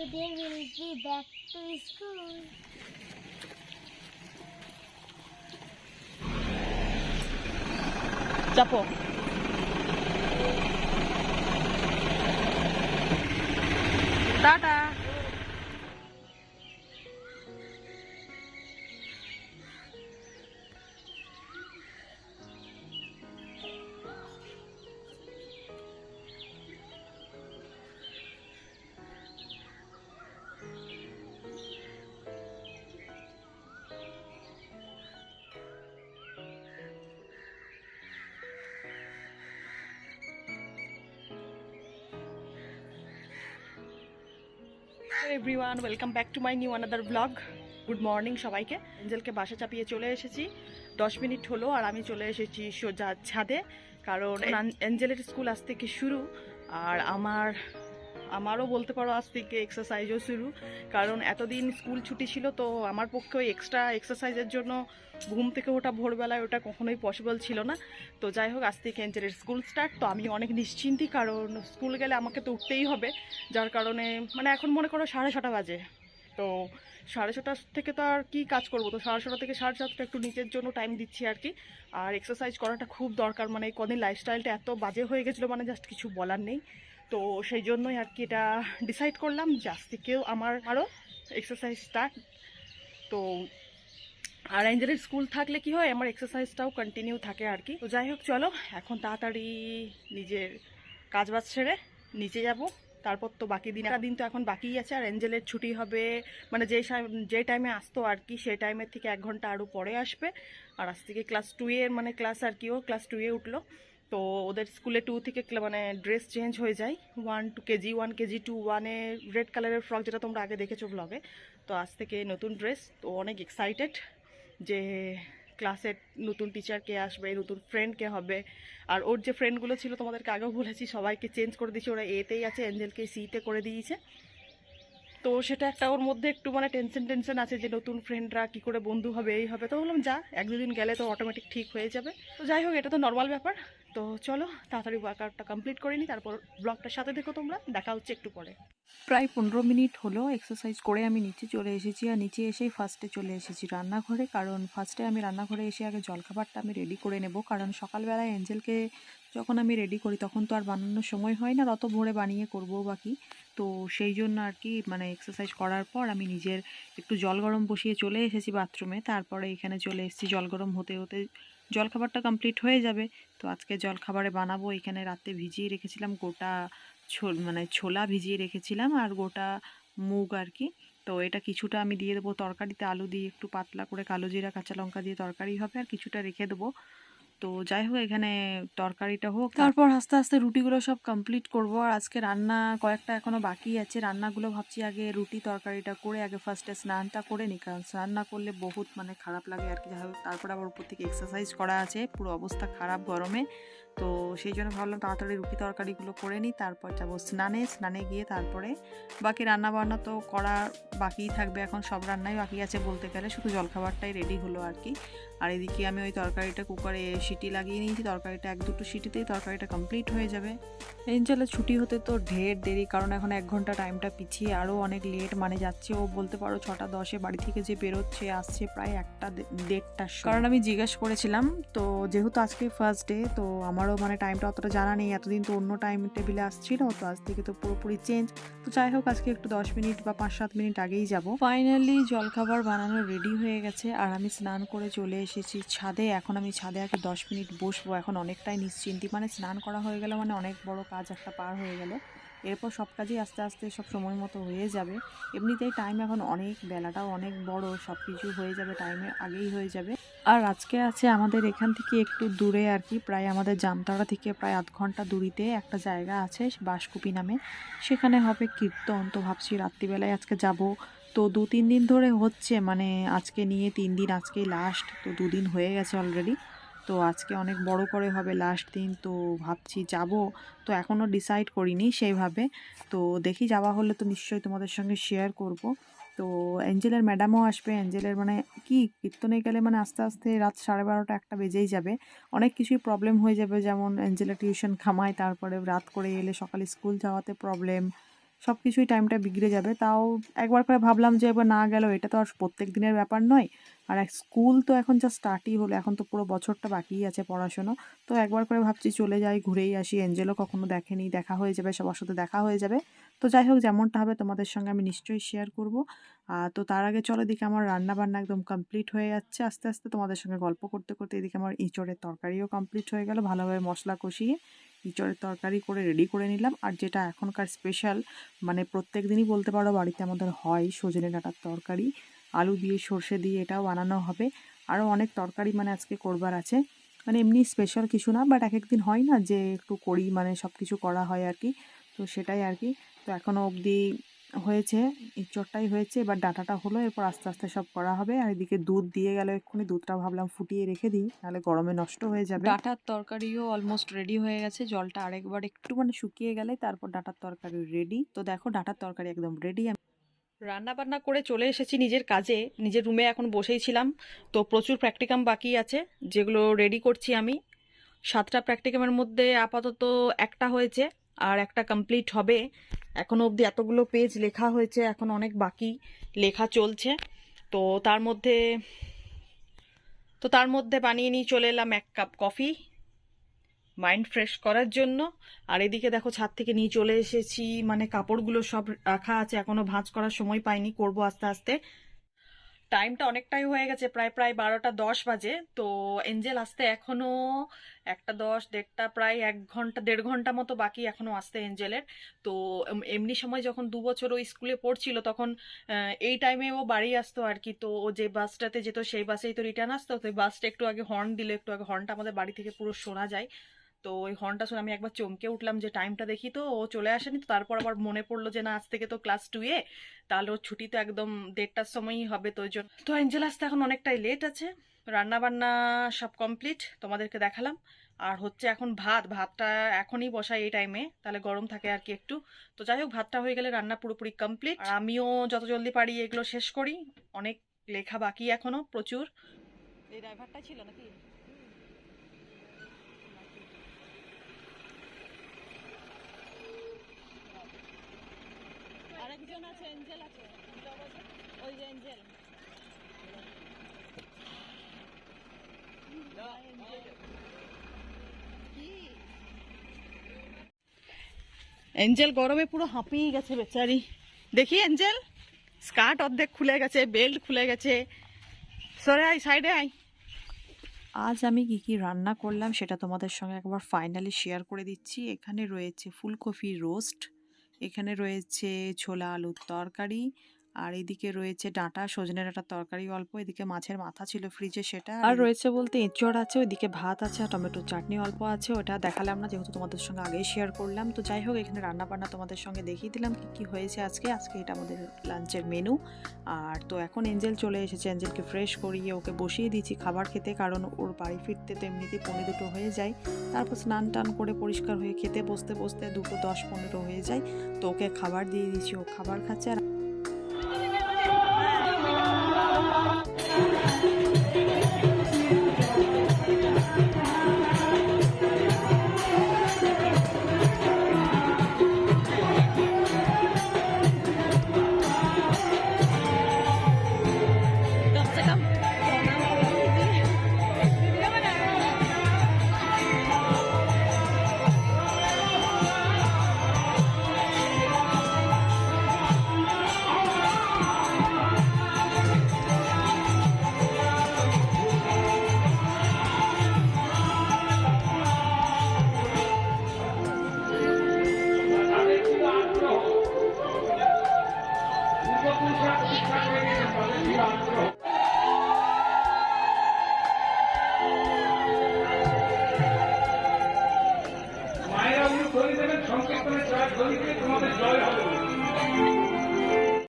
today we'll be back to school. Chapo. Tata. Everyone welcome back to my new another blog good morning সবাইকে। এঞ্জেলকে বাসা চাপিয়ে চলে এসেছি। দশ মিনিট হলো আর আমি চলে এসেছি সোজা ছাদে। কারণ এঞ্জেলের স্কুল আজ থেকে শুরু। আর আমার আমারও বলতে পারো আজ থেকে এক্সারসাইজও শুরু। কারণ এতদিন স্কুল ছুটি ছিল, তো আমার পক্ষে ওই এক্সট্রা এক্সারসাইজের জন্য ঘুম থেকে ওটা ভোরবেলায় ওটা কখনোই পসিবল ছিল না। তো যাই হোক, আজ থেকে এঞ্জেলের স্কুল স্টার্ট তো আমি অনেক নিশ্চিন্তি, কারণ স্কুল গেলে আমাকে তো উঠতেই হবে। যার কারণে মানে এখন মনে করো সাড়ে ছটা বাজে। তো সাড়ে ছটা থেকে তো আর কী কাজ করব? তো সাড়ে ছটা থেকে সাড়ে সাতটা একটু নিজের জন্য টাইম দিচ্ছি আর কি। আর এক্সারসাইজ করাটা খুব দরকার মানে কদিন লাইফস্টাইলটা এত বাজে হয়ে গেছিল মানে জাস্ট কিছু বলার নেই। তো সেই জন্যই আর কি এটা ডিসাইড করলাম যে আজ থেকেও আমার আরও এক্সারসাইজ স্টার্ট তো আর এঞ্জেলের স্কুল থাকলে কি হয়, আমার এক্সারসাইজটাও কন্টিনিউ থাকে আর কি। তো যাই হোক, চলো, এখন তাড়াতাড়ি নিজের কাজ বাজ ছেড়ে নিচে যাব। তারপর তো বাকি দিন, একটা দিন তো এখন বাকিই আছে, আর এঞ্জেলের ছুটি হবে মানে যে যে টাইমে আসতো আর কি সেই টাইমের থেকে এক ঘণ্টা আরও পরে আসবে। আর আজ থেকে ক্লাস টু এর মানে ক্লাস আর কি ও ক্লাস টু এ উঠল। তো ওদের স্কুলে টু থেকে মানে ড্রেস চেঞ্জ হয়ে যায়। One two KG one KG two ওয়ানে রেড কালারের ফ্রক যেটা তোমরা আগে দেখেছ ব্লগে তো আজ থেকে নতুন ড্রেস তো অনেক এক্সাইটেড যে ক্লাসের নতুন টিচার কে আসবে, নতুন ফ্রেন্ড কে হবে। আর ওর যে ফ্রেন্ডগুলো ছিল তোমাদেরকে আগেও বলেছি, সবাইকে চেঞ্জ করে দিয়েছি। ওরা এতেই আছে এঞ্জেলকে সিতে করে দিয়েছে। তো সেটা একটা ওর মধ্যে একটু মানে টেনশন টেনশন আছে যে নতুন ফ্রেন্ডরা কি করে বন্ধু হবে, এই হবে। তো বললাম, যা, এক দুদিন গেলে তো অটোমেটিক ঠিক হয়ে যাবে। তো যাই হোক, এটা তো নর্মাল ব্যাপার। তো চলো, তাড়াতাড়ি ওয়ার্কআউটটা কমপ্লিট করে নিই তারপর ব্লগটার সাথে দেখো তোমরা। দেখা হচ্ছে একটু পরে। প্রায় পনেরো মিনিট হলো এক্সারসাইজ করে আমি নিচে চলে এসেছি আর নিচে এসেই ফার্স্টে চলে এসেছি রান্নাঘরে। কারণ ফার্স্টে আমি রান্নাঘরে এসে আগে জলখাবারটা আমি রেডি করে নেব। কারণ সকালবেলায় এঞ্জেলকে যখন আমি রেডি করি, তখন তো আর বানানোর সময় হয় না। অত ভোরে বানিয়ে করব বাকি তো সেই জন্য আর কি মানে এক্সারসাইজ করার পর আমি নিজের একটু জল গরম বসিয়ে চলে এসেছি বাথরুমে তারপরে এখানে চলে এসেছি জল গরম হতে হতে জলখাবারটা কমপ্লিট হয়ে যাবে। তো আজকে জলখাবারে বানাবো। এখানে রাতে ভিজিয়ে রেখেছিলাম গোটা মানে ছোলা ভিজিয়ে রেখেছিলাম আর গোটা মুগ আর কি তো এটা কিছুটা আমি দিয়ে দেবো তরকারিতে। আলু দিয়ে একটু পাতলা করে কালো জিরা, কাঁচা লঙ্কা দিয়ে তরকারি হবে আর কিছুটা রেখে দেবো। তো যাই হোক, এখানে তরকারিটা হোক তারপর আস্তে আস্তে রুটিগুলো সব কমপ্লিট করব। আর আজকে রান্না কয়েকটা এখনও বাকি আছে। রান্নাগুলো ভাবছি আগে রুটি তরকারিটা করে আগে ফার্স্টে স্নানটা করে নি কারণ স্নান না করলে বহুত মানে খারাপ লাগে আর কি। যাই হোক, তারপর আবার উপর থেকে এক্সারসাইজ করা আছে। পুরো অবস্থা খারাপ গরমে। তো সেই জন্য ভাবলাম তাড়াতাড়ি রুটি তরকারিগুলো করে নিই, তারপর যাব স্নানে। স্নানে গিয়ে তারপরে বাকি রান্না বান্না তো করা বাকিই থাকবে, এখন সব রান্নাই বাকি আছে বলতে গেলে, শুধু জলখাবারটাই রেডি হলো আর কি। আর এদিকে আমি ওই তরকারিটা কুকারে সিটি লাগিয়ে নিয়েছি, তরকারিটা এক দুটো সিটিতেই তরকারিটা কমপ্লিট হয়ে যাবে। এঞ্জেলের ছুটি হতে তো ঢের দেরি, কারণ এখন এক ঘণ্টা টাইমটা পিছিয়ে আরও অনেক লেট মানে যাচ্ছে ও বলতে পারো ছটা দশে বাড়ি থেকে যে বেরোচ্ছে, আসছে প্রায় একটা দেড়টার কারণ আমি জিজ্ঞেস করেছিলাম, তো যেহেতু আজকে ফার্স্ট ডে তো আমারও মানে টাইমটা অতটা জানা নেই। এতদিন তো অন্য টাইম টেবিলে আসছিল, তো আজ থেকে তো পুরোপুরি চেঞ্জ তো যাই হোক, আজকে একটু দশ মিনিট বা পাঁচ সাত মিনিট আগেই যাব। ফাইনালি জলখাবার বানানো রেডি হয়ে গেছে। আর আমি স্নান করে চলে এসেছি ছাদে। এখন আমি ছাদে আগে দশ মিনিট বসবো। এখন অনেকটাই নিশ্চিন্তি। মানে স্নান করা হয়ে গেলে মানে অনেক বড় কাজ একটা পার হয়ে গেল। এরপর সব কাজই আস্তে আস্তে সব সময় মতো হয়ে যাবে। এমনিতেই টাইম এখন অনেক বেলাটাও অনেক বড় সব কিছু হয়ে যাবে টাইমে আগেই হয়ে যাবে। আর আজকে আছে আমাদের এখান থেকে একটু দূরে আর কি, প্রায় আমাদের জামতাড়া থেকে প্রায় আধ ঘণ্টা দূরিতে একটা জায়গা আছে বাসকুপি নামে। সেখানে হবে কীর্তন, তো ভাবছি রাত্রিবেলায় আজকে যাব। তো দু তিন দিন ধরে হচ্ছে মানে আজকে নিয়ে তিন দিন, আজকেই লাস্ট তো দুদিন হয়ে গেছে অলরেডি তো আজকে অনেক বড় করে হবে লাস্ট দিন, তো ভাবছি যাব। তো এখনও ডিসাইড করিনি সেইভাবে। তো দেখি যাওয়া হলে তো নিশ্চয়ই তোমাদের সঙ্গে শেয়ার করব। তো অ্যাঞ্জেলের ম্যাডামও আসবে। অ্যাঞ্জেলের মানে কি? কীর্তনে গেলে মানে আস্তে আস্তে রাত সাড়ে বারোটা একটা বেজেই যাবে। অনেক কিছুই প্রবলেম হয়ে যাবে। যেমন অ্যাঞ্জেলা টিউশন খামায়, তারপরে রাত করে এলে সকালে স্কুল যাওয়াতে প্রবলেম সব কিছুই টাইমটা বিগড়ে যাবে। তাও একবার করে ভাবলাম যে এবার না গেলেও এটা তো আর প্রত্যেক দিনের ব্যাপার নয়। আর স্কুল তো এখন যা স্টার্টই হলো, এখন তো পুরো বছরটা বাকিই আছে পড়াশুনো। তো একবার করে ভাবছি চলে যাই, ঘুরেই আসি। এঞ্জেলও কখনো দেখেনি, দেখা হয়ে যাবে, সবার সাথে দেখা হয়ে যাবে। তো যাই হোক, যেমনটা হবে তোমাদের সঙ্গে আমি নিশ্চয়ই শেয়ার করব। আর তো তার আগে চলো এদিকে আমার রান্না বান্না একদম কমপ্লিট হয়ে যাচ্ছে। আস্তে আস্তে তোমাদের সঙ্গে গল্প করতে করতে এদিকে আমার ইঁচড়ের তরকারিও কমপ্লিট হয়ে গেল। ভালোভাবে মশলা কষিয়ে ইঁচড়ের তরকারি করে রেডি করে নিলাম। আর যেটা এখনকার স্পেশাল মানে প্রত্যেক দিনই বলতে পারো বাড়িতে আমাদের হয় সজনে ডাঁটার তরকারি। আলু দিয়ে সর্ষে দিয়ে এটাও বানানো হবে। আরও অনেক তরকারি মানে আজকে করবার আছে। মানে এমনি স্পেশাল কিছু না বাট এক একদিন হয় না যে একটু করি মানে সব কিছু করা হয় আর কি। তো সেটাই আর কি। তো এখনও অবধি হয়েছে ইঁচড়টাই হয়েছে, এবার ডাঁটাটা হলো, এরপর আস্তে আস্তে সব করা হবে, আর এদিকে দুধ দিয়ে গেল এক্ষুনি দুধটা ভাবলাম ফুটিয়ে রেখে দিই, নাহলে গরমে নষ্ট হয়ে যাবে। ডাঁটার তরকারিও অলমোস্ট রেডি হয়ে গেছে, জলটা আরেকবার একটু মানে শুকিয়ে গেলে তারপর ডাঁটার তরকারি রেডি তো দেখো, ডাঁটার তরকারি একদম রেডি রান্না বান্না করে চলে এসেছি নিজের কাজে, নিজের রুমে এখন বসেই ছিলাম। তো প্রচুর প্র্যাকটিকাম বাকি আছে, যেগুলো রেডি করছি আমি। সাতটা প্র্যাকটিকামের মধ্যে আপাতত একটা হয়েছে, আর একটা কমপ্লিট হবে। এখনও অবধি এতগুলো পেজ লেখা হয়েছে, এখন অনেক বাকি লেখা চলছে। তো তার মধ্যে, তো তার মধ্যে বানিয়ে নিয়ে চলে এলাম এক কাপ কফি মাইন্ড ফ্রেশ করার জন্য। আর এদিকে দেখো ছাদ থেকে নিয়ে চলে এসেছি মানে কাপড়গুলো সব রাখা আছে, এখনও ভাঁজ করার সময় পাইনি, করব আস্তে আস্তে। টাইমটা অনেকটাই হয়ে গেছে, প্রায় প্রায় বারোটা দশ বাজে। তো এঞ্জেল আসতে এখনও একটা দশ, দেড়টা, প্রায় এক ঘণ্টা, দেড় ঘণ্টা মতো বাকি এখনও আসতে এঞ্জেলের তো এমনি সময় যখন দু বছর ও স্কুলে পড়ছিল, তখন এই টাইমে ও বাড়ি আসতো আর কি। তো ও যে বাসটাতে যেত, সেই বাসেই তো রিটার্ন আসতো। তো বাসটা একটু আগে হর্ন দিলে, একটু আগে হর্নটা আমাদের বাড়ি থেকে পুরো শোনা যায়। তো ওই হর্নটা শুনে আমি একবার চমকে উঠলাম যে টাইমটা দেখি তো, ও চলে আসেনি তো তারপর আবার মনে পড়ল যে না, আজ থেকে তো ক্লাস টুয়ে তাহলে ওর ছুটি তো একদম দেড়টার সময়ই হবে তো ওই জন্য। তো অ্যাঞ্জেল আসতে এখন অনেকটাই লেট আছে রান্না বান্না সব কমপ্লিট তোমাদেরকে দেখালাম। আর হচ্ছে এখন ভাত, ভাতটা এখনই বসাই এই টাইমে তাহলে গরম থাকে আর কি একটু। তো যাই হোক, ভাতটা হয়ে গেলে রান্না পুরোপুরি কমপ্লিট আর আমিও যত জলদি পারি এগুলো শেষ করি, অনেক লেখা বাকি এখনও, প্রচুর। এই ড্রাইভারটা ছিল নাকি? আরেকজন আছে এঞ্জেল আছে। ওই যে এঞ্জেল এঞ্জেল গরমে পুরো হাঁপিয়ে গেছে বেচারি। দেখি এঞ্জেল স্কার্ট অর্ধেক খুলে গেছে বেল্ট খুলে গেছে। সরে আয় সাইডে আয়। আজ আমি কি কি রান্না করলাম সেটা তোমাদের সঙ্গে একবার ফাইনালি শেয়ার করে দিচ্ছি। এখানে রয়েছে ফুলকপি রোস্ট এখানে রয়েছে ছোলা আলুর তরকারি আর এদিকে রয়েছে ডাঁটা সজনে ডাঁটার তরকারি অল্প এদিকে মাছের মাথা ছিল ফ্রিজে সেটা আর রয়েছে বলতে এঁচড় আছে ওইদিকে ভাত আছে আর টমেটোর চাটনি অল্প আছে ওটা দেখালাম না যেহেতু তোমাদের সঙ্গে আগেই শেয়ার করলাম। তো যাই হোক এখানে রান্না বান্না তোমাদের সঙ্গে দেখিয়ে দিলাম কি কি হয়েছে আজকে। আজকে এটা আমাদের লাঞ্চের মেনু আর তো এখন এঞ্জেল চলে এসেছে এঞ্জেলকে ফ্রেশ করিয়ে ওকে বসিয়ে দিয়েছি খাবার খেতে কারণ ওর বাড়ি ফিরতে তো এমনিতেই পনেরো দুটো হয়ে যায়। তারপর স্নান টান করে পরিষ্কার হয়ে খেতে বসতে বসতে দুটো দশ পনেরো হয়ে যায়। তো ওকে খাবার দিয়ে দিয়েছি ও খাবার খাচ্ছে আর Thank you.